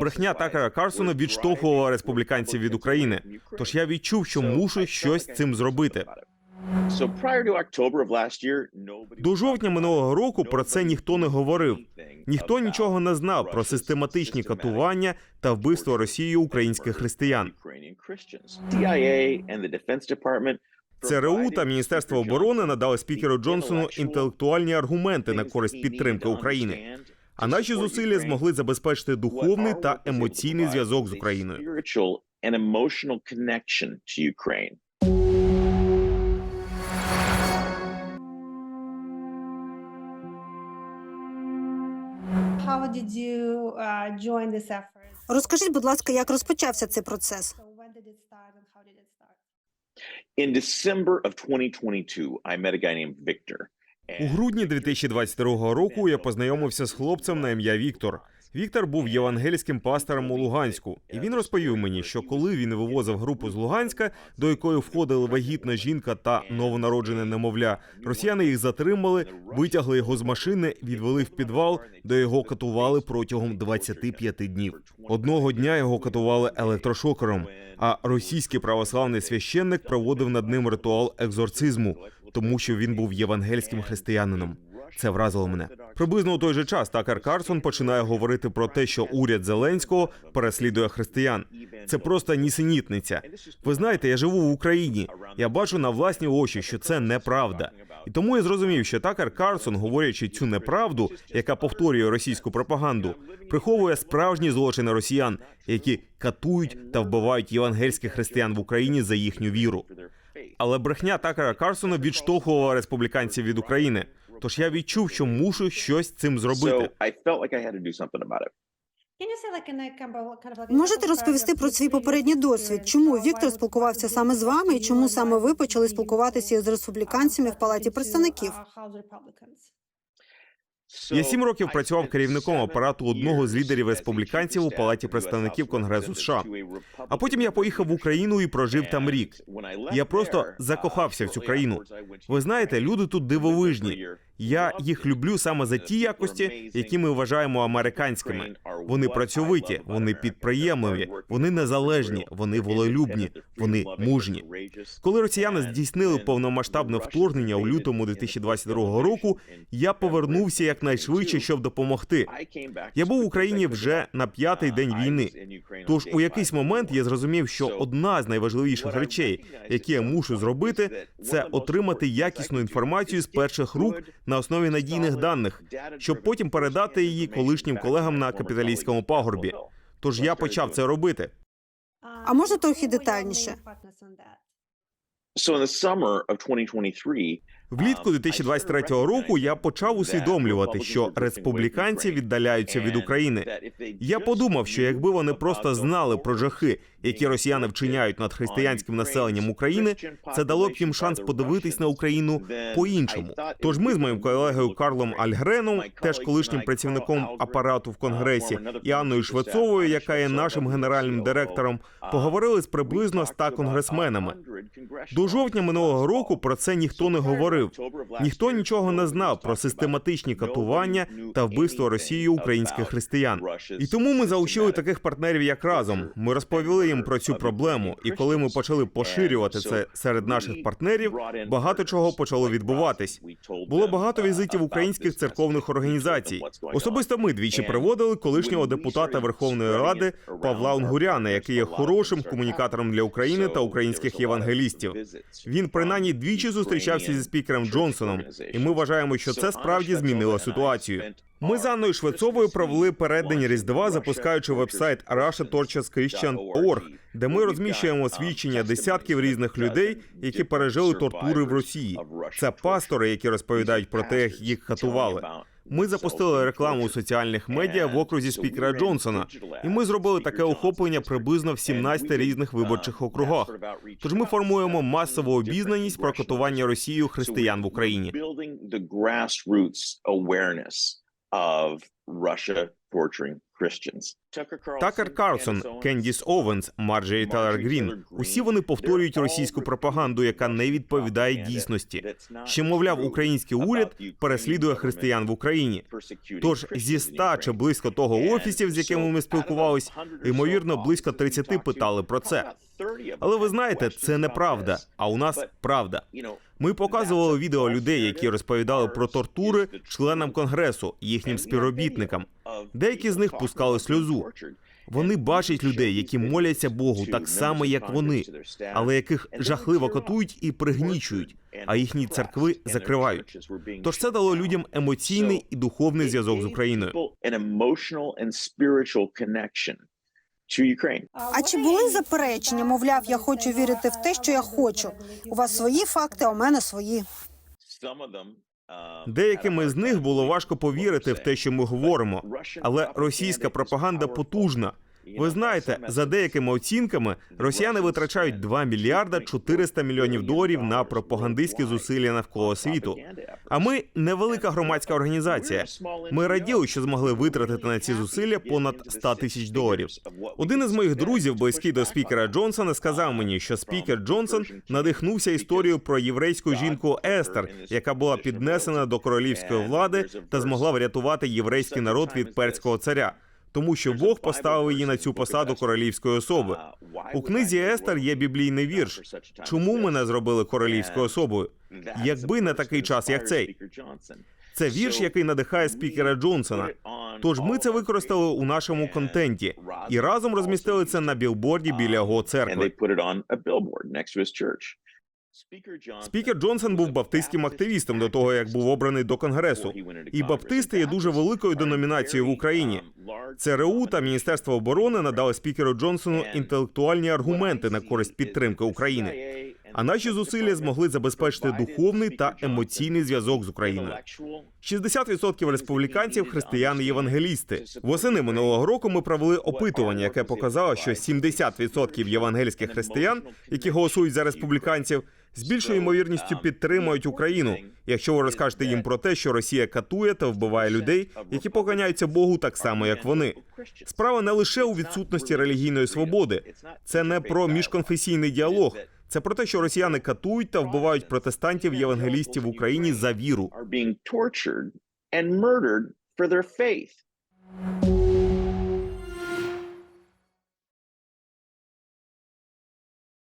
Брехня Такера Карсона відштовхувала республіканців від України. Тож я відчув, що мушу щось з цим зробити. До жовтня минулого року про це ніхто не говорив. Ніхто нічого не знав про систематичні катування та вбивство Росією українських християн. ЦРУ та Міністерство оборони надали спікеру Джонсону інтелектуальні аргументи на користь підтримки України. А наші зусилля змогли забезпечити духовний та емоційний зв'язок з Україною. Uh? Розкажіть, будь ласка, як розпочався цей процес? In December of 2022, I met a guy named Victor. У грудні 2022 року я познайомився з хлопцем на ім'я Віктор. Віктор був євангельським пастором у Луганську, і він розповів мені, що коли він вивозив групу з Луганська, до якої входили вагітна жінка та новонароджене немовля, росіяни їх затримали, витягли його з машини, відвели в підвал, де його катували протягом 25 днів. Одного дня його катували електрошокером, а російський православний священник проводив над ним ритуал екзорцизму, тому що він був євангельським християнином. Це вразило мене. Приблизно у той же час Такер Карсон починає говорити про те, що уряд Зеленського переслідує християн. Це просто нісенітниця. Ви знаєте, я живу в Україні. Я бачу на власні очі, що це неправда. І тому я зрозумів, що Такер Карсон, говорячи цю неправду, яка повторює російську пропаганду, приховує справжні злочини росіян, які катують та вбивають євангельських християн в Україні за їхню віру. Але брехня Такера Карсона відштовхувала республіканців від України. Тож я відчув, що мушу щось цим зробити. Можете розповісти про свій попередній досвід? Чому Віктор спілкувався саме з вами, і чому саме ви почали спілкуватися з республіканцями в палаті представників? Я сім років працював керівником апарату одного з лідерів республіканців у палаті представників Конгресу США. А потім я поїхав в Україну і прожив там рік. Я просто закохався в цю країну. Ви знаєте, люди тут дивовижні. Я їх люблю саме за ті якості, які ми вважаємо американськими. Вони працьовиті, вони підприємливі, вони незалежні, вони волелюбні, вони мужні. Коли росіяни здійснили повномасштабне вторгнення у лютому 2022 року, я повернувся якнайшвидше, щоб допомогти. Я був в Україні вже на п'ятий день війни. Тож у якийсь момент я зрозумів, що одна з найважливіших речей, які я мушу зробити, це отримати якісну інформацію з перших рук на основі надійних даних, щоб потім передати її колишнім колегам на капіталістському пагорбі. Тож я почав це робити. А можна трохи детальніше? So in the summer of 2023, Влітку 2023 року я почав усвідомлювати, що республіканці віддаляються від України. Я подумав, що якби вони просто знали про жахи, які росіяни вчиняють над християнським населенням України, це дало б їм шанс подивитись на Україну по-іншому. Тож ми з моїм колегою Карлом Альгреном, теж колишнім працівником апарату в конгресі, і Анною Швецовою, яка є нашим генеральним директором, поговорили з приблизно 100 конгресменами. До жовтня минулого року про це ніхто не говорив. Ніхто нічого не знав про систематичні катування та вбивство Росією українських християн. І тому ми залучили таких партнерів як разом. Ми розповіли їм про цю проблему. І коли ми почали поширювати це серед наших партнерів, багато чого почало відбуватись. Було багато візитів українських церковних організацій. Особисто ми двічі приводили колишнього депутата Верховної Ради Павла Унгуряна, який є хорошим комунікатором для України та українських євангелістів. Він принаймні двічі зустрічався зі спікером Джонсоном, і ми вважаємо, що це справді змінило ситуацію. Ми з Анною Швецовою провели переддень Різдва, запускаючи вебсайт RussiaTortureChristian.org, де ми розміщуємо свідчення десятків різних людей, які пережили тортури в Росії. Це пастори, які розповідають про те, як їх катували. Ми запустили рекламу у соціальних медіа в окрузі спікера Джонсона, і ми зробили таке охоплення приблизно в 17 різних виборчих округах. Тож ми формуємо масову обізнаність про катування Росією християн в Україні. Такер Карлсон, Кендіс Овенс, Марджері Талер Грін. Усі вони повторюють російську пропаганду, яка не відповідає дійсності. Що, мовляв, український уряд переслідує християн в Україні. Тож зі ста чи близько того офісів, з якими ми спілкувались, ймовірно, близько 30 питали про це. Але ви знаєте, це неправда. А у нас правда. Ми показували відео людей, які розповідали про тортури членам конгресу, їхнім співробітникам. Деякі з них пускали сльозу. Вони бачать людей, які моляться Богу так само, як вони, але яких жахливо катують і пригнічують, а їхні церкви закривають. Тож це дало людям емоційний і духовний зв'язок з Україною. А чи були заперечення? Мовляв, я хочу вірити в те, що я хочу. У вас свої факти, а у мене свої. Some з них було важко повірити в те, що ми говоримо, але російська пропаганда потужна. Ви знаєте, за деякими оцінками росіяни витрачають 2 мільярда 400 мільйонів доларів на пропагандистські зусилля навколо світу. А ми невелика громадська організація. Ми раділи, що змогли витратити на ці зусилля понад 100 тисяч доларів. Один із моїх друзів, близький до спікера Джонсона, сказав мені, що спікер Джонсон надихнувся історією про єврейську жінку Естер, яка була піднесена до королівської влади та змогла врятувати єврейський народ від перського царя. Тому що Бог поставив її на цю посаду королівської особи. У книзі Естер є біблійний вірш. Чому ми не зробили королівською особою? Якби не такий час, як цей. Це вірш, який надихає спікера Джонсона. Тож ми це використали у нашому контенті і разом розмістили це на білборді біля його церкви. Спікер Джонсон був баптистським активістом до того, як був обраний до конгресу. І баптисти є дуже великою деномінацією в Україні. ЦРУ та Міністерство оборони надали спікеру Джонсону інтелектуальні аргументи на користь підтримки України. А наші зусилля змогли забезпечити духовний та емоційний зв'язок з Україною. 60% республіканців християни євангелісти. Восени минулого року ми провели опитування, яке показало, що 70% євангельських християн, які голосують за республіканців, з більшою ймовірністю підтримують Україну, якщо ви розкажете їм про те, що Росія катує та вбиває людей, які поклоняються Богу так само, як вони. Справа не лише у відсутності релігійної свободи, це не про міжконфесійний діалог. Це про те, що росіяни катують та вбивають протестантів євангелістів в Україні за віру.